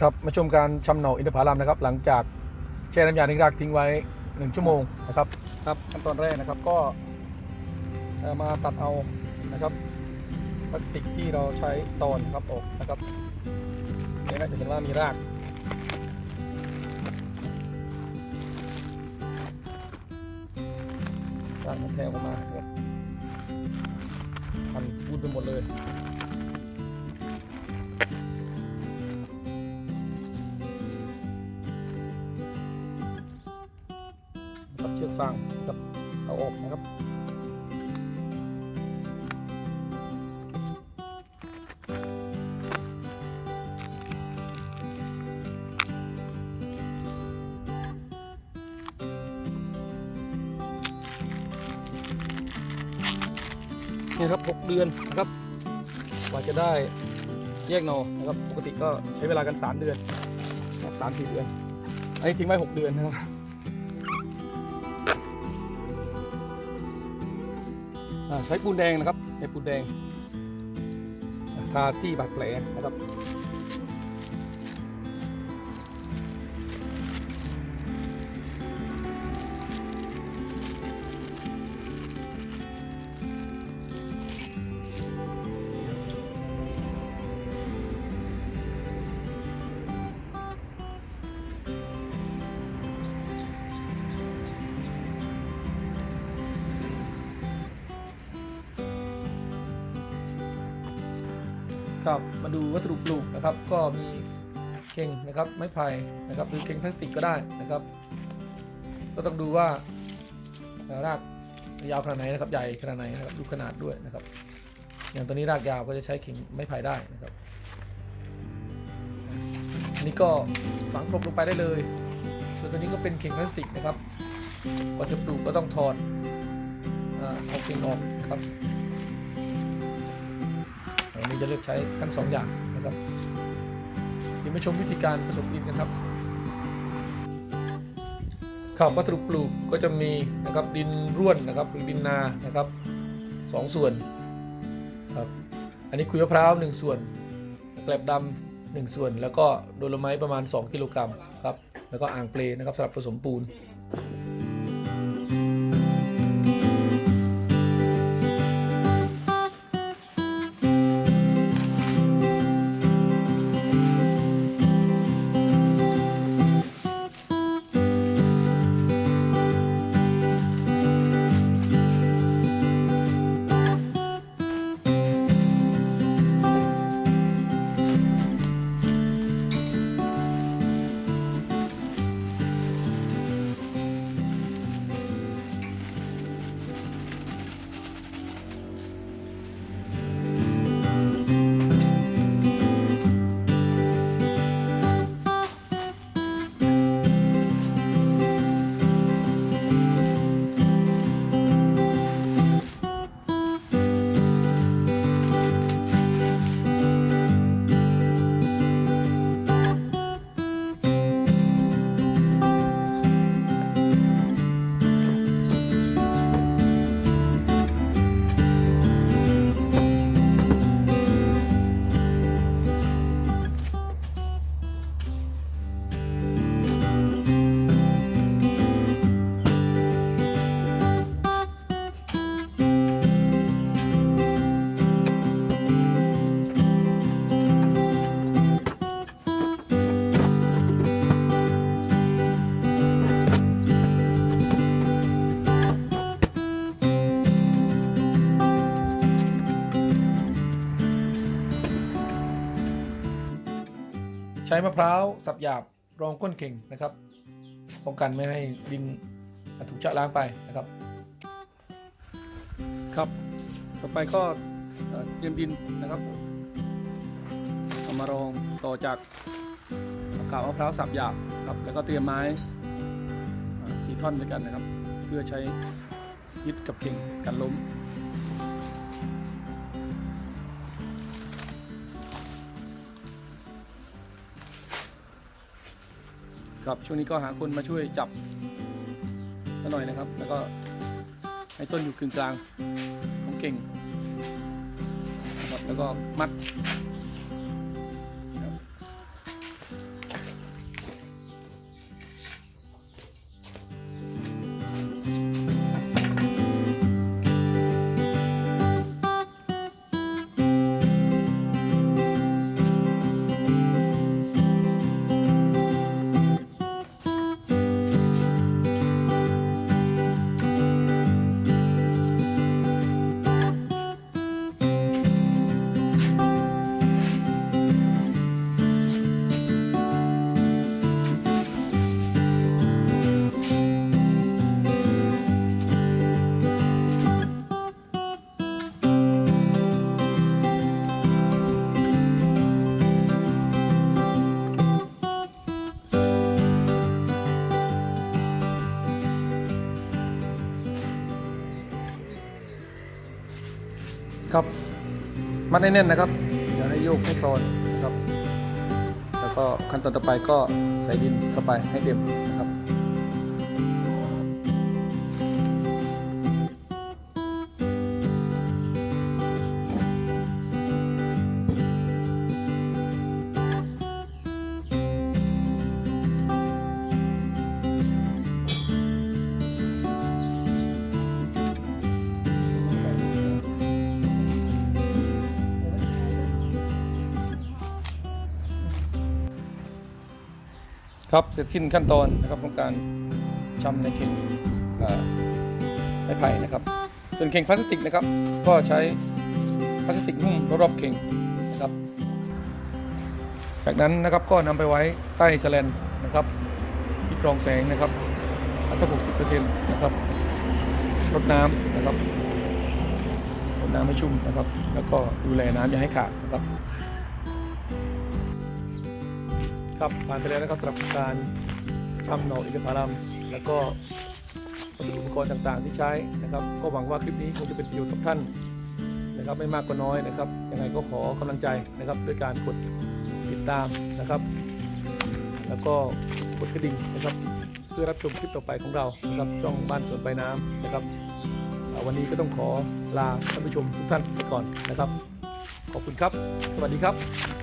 ครับมาชมการชำเหนาอินทผลัมนะครับ หลังจากแช่น้ำยาทิ้งรากทิ้งไว้ 1 ชั่วโมงนะครับครับขั้นตอนแรกนะครับก็เอ่อมาตัดเอานะครับพลาสติกที่เราใช้ตอนนะครับออกนะครับนี่นะจะเห็นว่ามีราก รากมันแทงออกมาเนี่ยพันพูดไปหมดเลย กับเชือกฟางกับเอาออกนะครับนี่ครับ 6 เดือนนะครับกว่าจะได้แยกหนอนะครับ ปกติก็ใช้เวลากัน 3 เดือนนะครับสามสี่เดือน อันนี้ทิ้งไว้ 6 เดือนนะครับ ใช้ปูนแดงนะครับใช้ปูนแดงทาที่บาดแผลนะครับ ครับมาดูวัสดุปลูกนะครับ ก็มีเข่งนะครับไม้ไผ่นะครับหรือเข่งพลาสติกก็ได้นะครับ ก็ต้องดูว่ารากยาวขนาดไหนนะครับใหญ่ขนาดไหนนะครับดูขนาดด้วยนะครับ อย่างตัวนี้รากยาวก็จะใช้เข่งไม้ไผ่ได้นะครับอันนี้ก็ฝังกลบลงไปได้เลย ส่วนตัวนี้ก็เป็นเข่งพลาสติกนะครับก่อนจะปลูกก็ต้องถอดเอาเข่งออกครับ จะเลือกใช้ทั้งสองอย่างนะครับเดี๋ยวมาชมวิธีการผสมดินกันครับข้าววัสดุปลูกก็จะมีนะครับดินร่วนนะครับหรือดินนานะครับสองส่วนครับอันนี้คุยมะพร้าวหนึ่งส่วนแกลบดำหนึ่งส่วน แล้วก็โดลไมต์ประมาณ 2 กิโลกรัมครับแล้วก็อ่างเปลนะครับสำหรับผสมปูน ช้มะพร้าวสับหยาบรองก้นเข่งนะครับป้องกันไม่ให้ดินถูกชะล้างไปนะครับ ครับ ต่อไปก็เตรียมดินนะครับเอามารองต่อจากกาบมะพร้าวสับหยาบครับ แล้วก็เตรียมไม้สีท่อนด้วยกันนะครับ เพื่อใช้ยึดกับเข่งกันล้ม ครับ ช่วงนี้ก็หาคนมาช่วยจับกันหน่อยนะครับ แล้วก็ให้ต้นอยู่กึ่งกลางของเก่งครับแล้วก็มัด ครับ มัดให้แน่นนะครับอย่าให้โยกให้โคลนนะครับ แล้วก็ขั้นตอนต่อไปก็ใส่ดินเข้าไปให้เต็ม ครับเสร็จสิ้นขั้นตอนนะครับของการชำในเข่งไม้ไผ่นะครับ ส่วนเข่งพลาสติกนะครับ ก็ใช้พลาสติกหุ้มรอบเข่งนะครับ จากนั้นนะครับก็นำไปไว้ใต้สแลนนะครับที่กรองแสงนะครับอัตรา60%นะครับรดน้ำนะครับรดน้ำให้ชุ่มนะครับ แล้วก็ดูแลน้ำอย่าให้ขาดนะครับ ครับผ่านไปแล้วนะครับสำหรับการทำหน่ออินทผลัมแล้วก็วัสดุอุปกรณ์ต่างๆ ที่ใช้นะครับ ก็หวังว่าคลิปนี้คงจะเป็นประโยชน์กับท่านนะครับ ไม่มากก็น้อยนะครับยังไงก็ขอกำลังใจนะครับด้วยการกดติดตามนะครับ แล้วก็กดกระดิ่งนะครับ เพื่อรับชมคลิปต่อไปของเรานะครับช่องบ้านสวนปน้ำนะครับ วันนี้ก็ต้องขอลาท่านผู้ชมทุกท่านไปก่อนนะครับ ขอบคุณครับ สวัสดีครับ